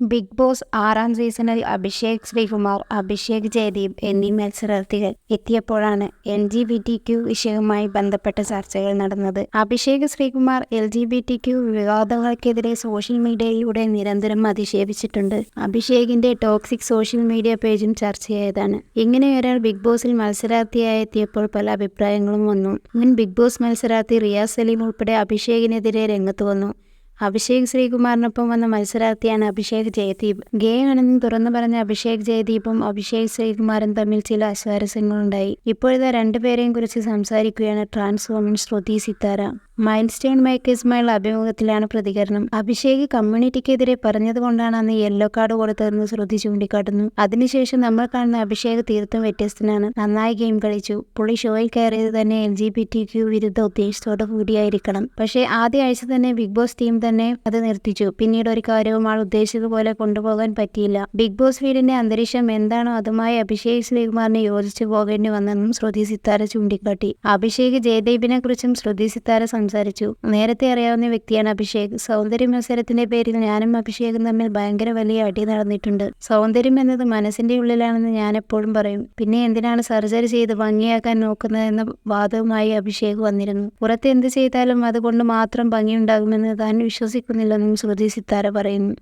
Big boss ആറാം സീസണിൽ അഭിഷേക് ശ്രീകുമാർ അഭിഷേക് ജയദീപ് എന്നീ മത്സരാർത്ഥികൾ എത്തിയപ്പോഴാണ് L G B T Q വിഷയവുമായി ബന്ധപ്പെട്ട ചർച്ചകൾ നടന്നത്. Abhishek Sreekumar L G B T Q വിവാദങ്ങൾക്കെതിരെ social മീഡിയയിലൂടെ നിരന്തരം അധിക്ഷേപിച്ചിട്ടുണ്ട്. അഭിഷേകിന്റെ ടോക്സിക് സോഷ്യൽ മീഡിയ പേജും ചർച്ചയായതാണ്. ഇങ്ങനെ ഒരാൾ ബിഗ് ബോസിൽ മത്സരാർത്ഥിയായി എത്തിയപ്പോൾ പല അഭിപ്രായങ്ങളും വന്നു. മുൻ ബിഗ് ബോസ് മത്സരാർത്ഥി റിയാസ് സലീം ഉൾപ്പെടെ അഭിഷേകിനെതിരെ രംഗത്ത് വന്നു. അഭിഷേക് ശ്രീകുമാറിനൊപ്പം വന്ന മത്സരാർത്ഥിയാണ് അഭിഷേക് ജയദീപ്. ഗേയാണെന്ന് തുറന്നു പറഞ്ഞ അഭിഷേക് ജയദീപും അഭിഷേക് ശ്രീകുമാറും തമ്മിൽ ചില അസ്വാരസ്യങ്ങളുണ്ടായി. ഇപ്പോഴത്തെ രണ്ടുപേരെയും കുറിച്ച് സംസാരിക്കുകയാണ് trans woman Shruthi Sithara. Milestone മേക്കേഴ്സുമായുള്ള അഭിമുഖത്തിലാണ് പ്രതികരണം. അഭിഷേക് കമ്മ്യൂണിറ്റിക്കെതിരെ പറഞ്ഞതുകൊണ്ടാണ് അന്ന് യെല്ലോ കാർഡ് കൊടുത്തതെന്ന് ശ്രുതി ചൂണ്ടിക്കാട്ടുന്നു. അതിനുശേഷം നമ്മൾ കാണുന്ന അഭിഷേക് തീർത്തും വ്യത്യസ്തനാണ്. നന്നായി ഗെയിം കളിച്ചു. പുള്ളി ഷോയിൽ കയറിയത് തന്നെ L G B T Q വിരുദ്ധ ഉദ്ദേശത്തോടെ കൂടിയായിരിക്കണം. പക്ഷേ ആദ്യ ആഴ്ച തന്നെ ബിഗ് ബോസ് ടീം തന്നെ അത് നിർത്തിച്ചു. പിന്നീട് ഒരു കാര്യവും ആൾ ഉദ്ദേശിച്ചതുപോലെ കൊണ്ടുപോകാൻ പറ്റിയില്ല. ബിഗ് ബോസ് വീടിന്റെ അന്തരീക്ഷം എന്താണോ അതുമായി അഭിഷേക് ശ്രീകുമാറിനെ യോജിച്ചു പോകേണ്ടി വന്നെന്നും ശ്രുതി സിത്താര ചൂണ്ടിക്കാട്ടി. അഭിഷേക് ജയദേവിനെ കുറിച്ചും ശ്രുതി സിത്താര സംസാരിച്ചു. നേരത്തെ അറിയാവുന്ന വ്യക്തിയാണ് അഭിഷേക്. സൗന്ദര്യ മത്സരത്തിന്റെ പേരിൽ ഞാനും അഭിഷേകും തമ്മിൽ ഭയങ്കര വലിയ അടി നടന്നിട്ടുണ്ട്. സൗന്ദര്യം എന്നത് മനസ്സിന്റെ ഉള്ളിലാണെന്ന് ഞാൻ എപ്പോഴും പറയും. പിന്നെ എന്തിനാണ് സർജറി ചെയ്ത് ഭംഗിയാക്കാൻ നോക്കുന്നതെന്ന വാദവുമായി അഭിഷേക് വന്നിരുന്നു. പുറത്ത് എന്ത് ചെയ്താലും അതുകൊണ്ട് മാത്രം ഭംഗിയുണ്ടാകുമെന്ന് താൻ വിശ്വസിക്കുന്നില്ലെന്നും ശ്രുതി സിത്താര പറയുന്നു.